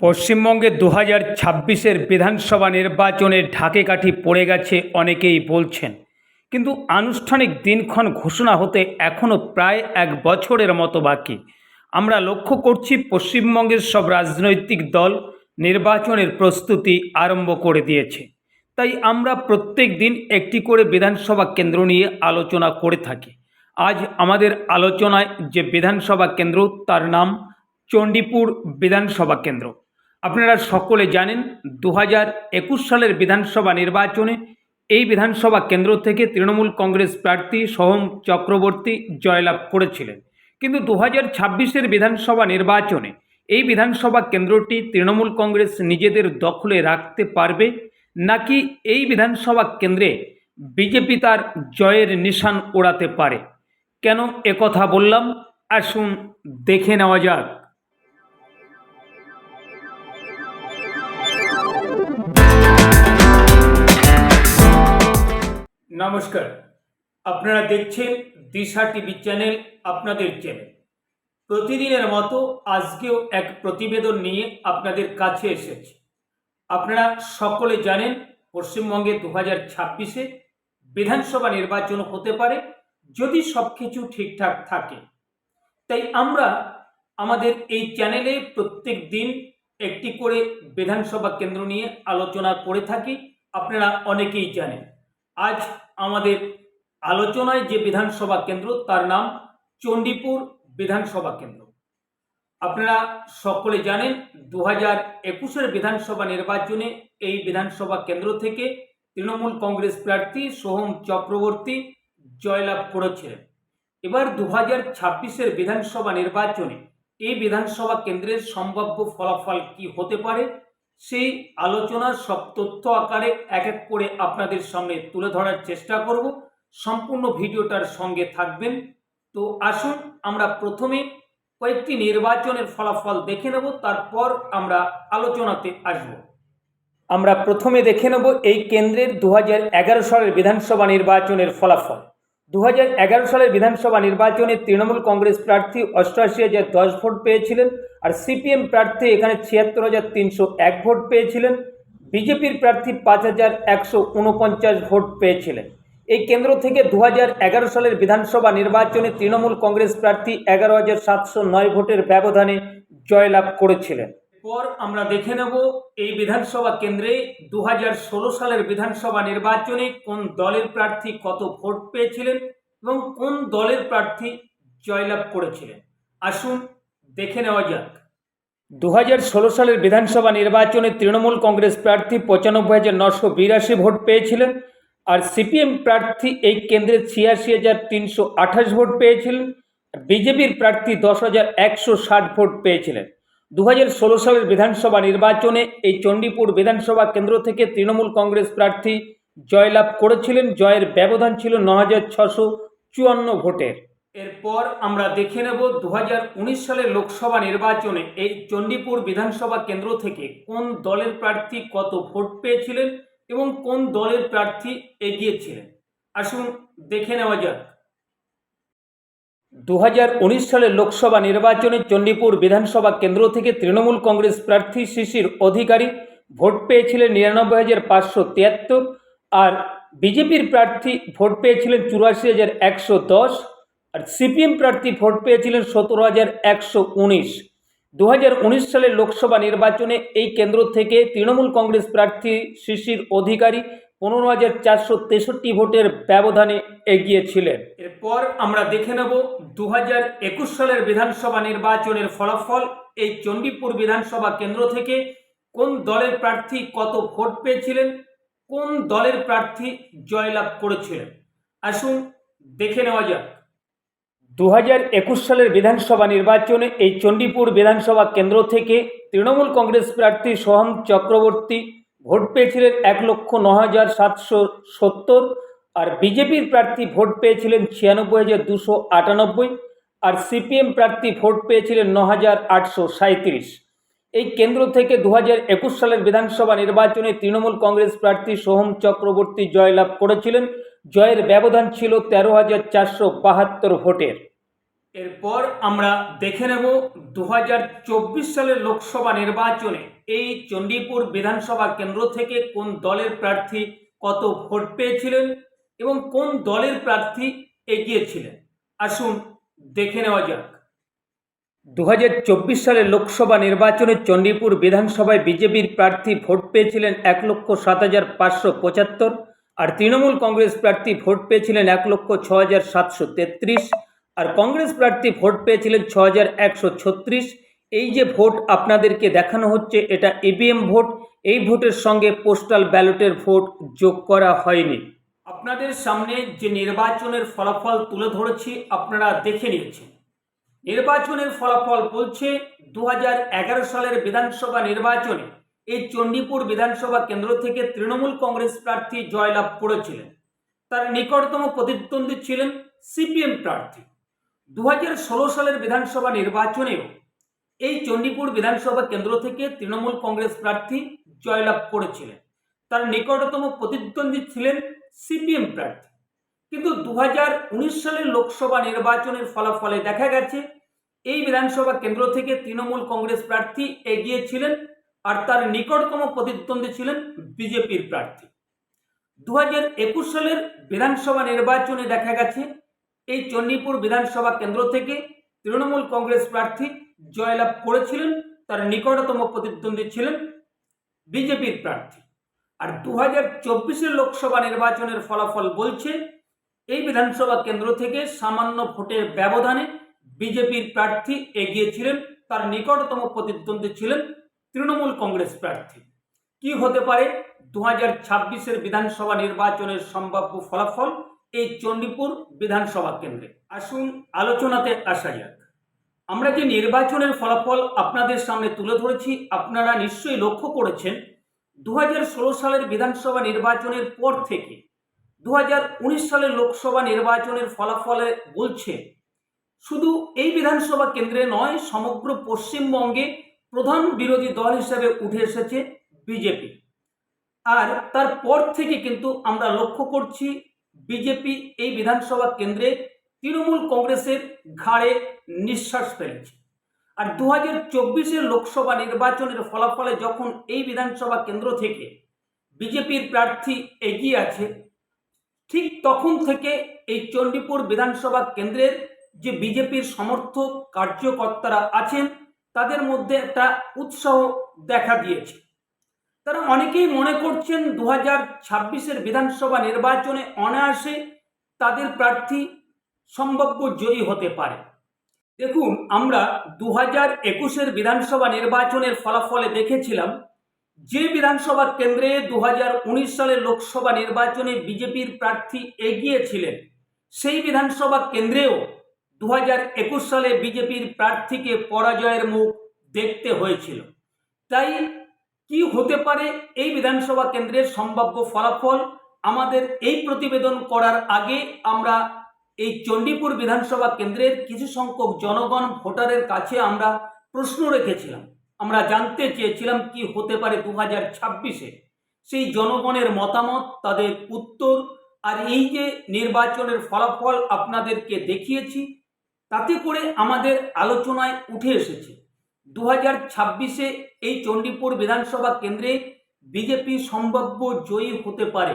পশ্চিমবঙ্গে দু হাজার ছাব্বিশের বিধানসভা নির্বাচনের ঢাকে কাঠি পড়ে গেছে অনেকেই বলছেন। কিন্তু আনুষ্ঠানিক দিনক্ষণ ঘোষণা হতে এখনও প্রায় এক বছরের মতো বাকি। আমরা লক্ষ্য করছি পশ্চিমবঙ্গের সব রাজনৈতিক দল নির্বাচনের প্রস্তুতি আরম্ভ করে দিয়েছে। তাই আমরা প্রত্যেক দিন একটি করে বিধানসভা কেন্দ্র নিয়ে আলোচনা করে থাকি। আজ আমাদের আলোচনায় যে বিধানসভা কেন্দ্র, তার নাম চণ্ডীপুর বিধানসভা কেন্দ্র। আপনারা সকলে জানেন দু হাজার একুশ সালের বিধানসভা নির্বাচনে এই বিধানসভা কেন্দ্র থেকে তৃণমূল কংগ্রেস প্রার্থী সোহম চক্রবর্তী জয়লাভ করেছিলেন। কিন্তু দু হাজার ছাব্বিশের বিধানসভা নির্বাচনে এই বিধানসভা কেন্দ্রটি তৃণমূল কংগ্রেস নিজেদের দখলে রাখতে পারবে নাকি এই বিধানসভা কেন্দ্রে বিজেপি তার জয়ের নিশান ওড়াতে পারে? কেন একথা বললাম? আসুন দেখে নেওয়া যাক। নমস্কার। আপনারা দেখছেন দিশা টিভি চ্যানেল, আপনাদের চ্যানেল। প্রতিদিনের মতো আজকেও এক প্রতিবেদন নিয়ে আপনাদের কাছে এসেছি। আপনারা সকলে জানেন, পশ্চিমবঙ্গে দু হাজার ছাব্বিশে বিধানসভা নির্বাচন হতে পারে যদি সব কিছু ঠিকঠাক থাকে। তাই আমরা আমাদের এই চ্যানেলে প্রত্যেক দিন একটি করে বিধানসভা কেন্দ্র নিয়ে আলোচনা করে থাকি, আপনারা অনেকেই জানেন। আজ আমাদের আলোচনায় যে বিধানসভা কেন্দ্র, তার নাম চণ্ডীপুর বিধানসভা কেন্দ্র। আপনারা সকলে জানেন দু হাজার একুশের বিধানসভা নির্বাচনে এই বিধানসভা কেন্দ্র থেকে তৃণমূল কংগ্রেস প্রার্থী সোহম চক্রবর্তী জয়লাভ করেছিলেন। এবার দু হাজার ছাব্বিশের বিধানসভা নির্বাচনে এই বিধানসভা কেন্দ্রের সম্ভাব্য ফলাফল কি হতে পারে সেই আলোচনার সব তথ্য আকারে এক এক করে আপনাদের সামনে তুলে ধরার চেষ্টা করব। সম্পূর্ণ ভিডিওটার সঙ্গে থাকবেন। তো আসুন, আমরা প্রথমে কয়েকটি নির্বাচনের ফলাফল দেখে নেব, তারপর আমরা আলোচনাতে আসব। আমরা প্রথমে দেখে নেব এই কেন্দ্রের দু হাজার এগারো সালের বিধানসভা নির্বাচনের ফলাফল। দু হাজার এগারো সালের বিধানসভা নির্বাচনে তৃণমূল কংগ্রেস প্রার্থী অষ্টআশি হাজার দশ ভোট পেয়েছিলেন আর সিপিএম প্রার্থী এখানে ছিয়াত্তর হাজার তিনশো এক ভোট পেয়েছিলেন। বিজেপির প্রার্থী পাঁচ হাজার একশো উনপঞ্চাশ ভোট পেয়েছিলেন। এই কেন্দ্র থেকে দু হাজার এগারো সালের বিধানসভা নির্বাচনে তৃণমূল কংগ্রেস প্রার্থী এগারো হাজার সাতশো নয় ভোটের ব্যবধানে জয়লাভ করেছিলেন। পর আমরা দেখে নেব এই বিধানসভা কেন্দ্রে দু হাজার ষোলো সালের বিধানসভা নির্বাচনে কোন দলের প্রার্থী কত ভোট পেয়েছিলেন এবং কোন দলের প্রার্থী জয়লাভ করেছিলেন। আসুন দেখে নেওয়া যাক। দু হাজার ষোলো সালের বিধানসভা নির্বাচনে তৃণমূল কংগ্রেস প্রার্থী পঁচানব্বই হাজার নশো বিরাশি ভোট পেয়েছিলেন আর সিপিএম প্রার্থী এই কেন্দ্রে ছিয়াশি হাজার তিনশো আঠাশ ভোট পেয়েছিলেন। বিজেপির প্রার্থী দশ হাজার একশো ষাট ভোট পেয়েছিলেন। দু হাজার ষোলো সালের বিধানসভা নির্বাচনে এই চণ্ডীপুর বিধানসভা কেন্দ্র থেকে তৃণমূল কংগ্রেস প্রার্থী জয়লাভ করেছিলেন। জয়ের ব্যবধান ছিল ন হাজার ছশো চুয়ান্ন ভোটের। এরপর আমরা দেখে নেব দু হাজার উনিশ সালের লোকসভা নির্বাচনে এই চণ্ডীপুর বিধানসভা কেন্দ্র থেকে কোন দলের প্রার্থী কত ভোট পেয়েছিলেন এবং কোন দলের প্রার্থী এগিয়েছিলেন। আসুন দেখে নেওয়া যাক। দু উনিশ সালের লোকসভা নির্বাচনে চণ্ডীপুর বিধানসভা কেন্দ্র থেকে তৃণমূল কংগ্রেস প্রার্থী শিশির অধিকারী ভোট পেয়েছিলেন নিরানব্বই হাজার পাঁচশো তিয়াত্তর আর বিজেপির প্রার্থী ভোট পেয়েছিলেন চুরাশি হাজার একশো দশ আর সিপিএম প্রার্থী ভোট পেয়েছিলেন সতেরো হাজার একশো উনিশ। দু সালের লোকসভা নির্বাচনে এই কেন্দ্র থেকে তৃণমূল কংগ্রেস প্রার্থী শিশির অধিকারী পনেরো হাজার চারশো তেষট্টি ভোটের ব্যবধানে এগিয়েছিলেন। এরপর আমরা দেখে নেব দু হাজার একুশ সালের বিধানসভা নির্বাচনের ফলাফল। এই চণ্ডীপুর বিধানসভা কেন্দ্র থেকে কোন দলের প্রার্থী কত ভোট পেয়েছিলেন? কোন দলের প্রার্থী জয়লাভ করেছিলেন? আসুন দেখে নেওয়া যাক। দু হাজার একুশ সালের বিধানসভা নির্বাচনে এই চণ্ডীপুর বিধানসভা কেন্দ্র থেকে তৃণমূল কংগ্রেস প্রার্থী সোহম চক্রবর্তী ভোট পেয়েছিলেন এক লক্ষ ন হাজার সাতশো সত্তর, আর বিজেপির প্রার্থী ভোট পেয়েছিলেন ছিয়ানব্বই হাজার দুশো আটানব্বই, আর সিপিএম প্রার্থী ভোট পেয়েছিলেন ন হাজার আটশো সাঁত্রিশ এই কেন্দ্র থেকে দু হাজার একুশ সালের বিধানসভা নির্বাচনে তৃণমূল কংগ্রেস প্রার্থী সোহম চক্রবর্তী জয়লাভ করেছিলেন। জয়ের ব্যবধান ছিল তেরো হাজার চারশো বাহাত্তর ভোটের। এরপর আমরা দেখে নেব দু হাজার চব্বিশ সালের লোকসভা নির্বাচনে এই চণ্ডীপুর বিধানসভা কেন্দ্র থেকে কোন দলের প্রার্থী কত ভোট পেয়েছিলেন এবং কোন দলের প্রার্থী এগিয়েছিলেন? আসুন দেখে নেওয়া যাক। দু হাজার চব্বিশ সালের লোকসভা নির্বাচনে চণ্ডীপুর বিধানসভায় বিজেপির প্রার্থী ভোট পেয়েছিলেন এক লক্ষ সাত হাজার পাঁচশো পঁচাত্তর আর তৃণমূল কংগ্রেস প্রার্থী ভোট পেয়েছিলেন এক লক্ষ ছ হাজার সাতশো তেত্রিশ আর কংগ্রেস প্রার্থী ভোট পেয়েছিলেন ছ হাজার একশো ছত্রিশ এই যে ভোট আপনাদেরকে দেখানো হচ্ছে, এটা ইভিএম ভোট। এই ভোটের সঙ্গে পোস্টাল ব্যালটের ভোট যোগ করা হয়নি। আপনাদের সামনে যে নির্বাচনের ফলাফল তুলে ধরেছি, আপনারা দেখে নিয়েছেন। নির্বাচনের ফলাফল বলছে দু হাজার এগারো সালের বিধানসভা নির্বাচনে এই চণ্ডীপুর বিধানসভা কেন্দ্র থেকে তৃণমূল কংগ্রেস প্রার্থী জয়লাভ করেছিলেন। তার নিকটতম প্রতিদ্বন্দ্বী ছিলেন সিপিএম প্রার্থী। দু হাজার ষোলো সালের বিধানসভা নির্বাচনেও এই চণ্ডীপুর বিধানসভা কেন্দ্র থেকে তৃণমূল কংগ্রেস প্রার্থী জয়লাভ করেছিলেন। তার নিকটতম প্রতিদ্বন্দ্বী ছিলেন সিপিএম প্রার্থী। কিন্তু দু হাজার উনিশ সালের লোকসভা নির্বাচনের ফলাফলে দেখা গেছে, এই বিধানসভা কেন্দ্র থেকে তৃণমূল কংগ্রেস প্রার্থী এগিয়ে ছিলেন আর তার নিকটতম প্রতিদ্বন্দ্বী ছিলেন বিজেপির প্রার্থী। দু হাজার একুশ সালের বিধানসভা নির্বাচনে দেখা গেছে, এই চণ্ডীপুর বিধানসভা কেন্দ্র থেকে তৃণমূল কংগ্রেস প্রার্থী জয়লাভ করেছিলেন, তার নিকটতম প্রতিদ্বন্দ্বী ছিলেন বিজেপির প্রার্থী। আর দু হাজার চব্বিশের লোকসভা নির্বাচনের ফলাফল বলছে, এই বিধানসভা কেন্দ্র থেকে সামান্য ভোটের ব্যবধানে বিজেপির প্রার্থী এগিয়েছিলেন, তার নিকটতম প্রতিদ্বন্দ্বী ছিলেন তৃণমূল কংগ্রেস প্রার্থী। কি হতে পারে দু হাজার ছাব্বিশের বিধানসভা নির্বাচনের সম্ভাব্য ফলাফল এই চণ্ডীপুর বিধানসভা কেন্দ্রে? আসুন আলোচনাতে আসা যাক। আমরা যে নির্বাচনের ফলাফল আপনাদের সামনে তুলে ধরেছি, আপনারা নিশ্চয়ই লক্ষ্য করেছেন দু হাজার ষোলো সালের বিধানসভা নির্বাচনের পর থেকে দু হাজার উনিশ সালের লোকসভা নির্বাচনের ফলাফলে বলছে, শুধু এই বিধানসভা কেন্দ্রে নয়, সমগ্র পশ্চিমবঙ্গে প্রধান বিরোধী দল হিসেবে উঠে এসেছে বিজেপি। আর তারপর থেকে কিন্তু আমরা লক্ষ্য করছি, বিজেপি এই বিধানসভা কেন্দ্রে তৃণমূল কংগ্রেসের ঘাড়ে নিঃশ্বাস ফেলেছে। আর দু হাজার চব্বিশের লোকসভা নির্বাচনের ফলাফলে যখন এই বিধানসভা কেন্দ্র থেকে বিজেপির প্রার্থী এগিয়ে আছে, ঠিক তখন থেকে এই চণ্ডীপুর বিধানসভা কেন্দ্রের যে বিজেপির সমর্থক কার্যকর্তারা আছেন, তাদের মধ্যে একটা উৎসাহ দেখা দিয়েছে। তারা অনেকেই মনে করছেন দু হাজার ছাব্বিশের বিধানসভা নির্বাচনে অনায়াসে তাদের প্রার্থী সম্ভাব্য জয়ী হতে পারে। দেখুন, আমরা দু হাজার একুশের বিধানসভা নির্বাচনের ফলাফলে দেখেছিলাম, যে বিধানসভা কেন্দ্রে দু হাজার উনিশ সালের লোকসভা নির্বাচনে বিজেপির প্রার্থী এগিয়েছিলেন, সেই বিধানসভা কেন্দ্রেও দু হাজার একুশ সালে বিজেপির প্রার্থীকে পরাজয়ের মুখ দেখতে হয়েছিল। তাই কি হতে পারে এই বিধানসভা কেন্দ্রের সম্ভাব্য ফলাফল? আমাদের এই প্রতিবেদন করার আগে আমরা এই চণ্ডীপুর বিধানসভা কেন্দ্রের কিছু সংখ্যক জনগণ ভোটারের কাছে আমরা প্রশ্ন রেখেছিলাম। আমরা জানতে চেয়েছিলাম কি হতে পারে দু হাজার ছাব্বিশে। সেই জনগণের মতামত, তাদের উত্তর আর এই যে নির্বাচনের ফলাফল আপনাদেরকে দেখিয়েছি, তাতে করে আমাদের আলোচনায় উঠে এসেছে। দু হাজার ছাব্বিশে এই চণ্ডীপুর বিধানসভা কেন্দ্রে বিজেপি সম্ভাব্য জয়ী হতে পারে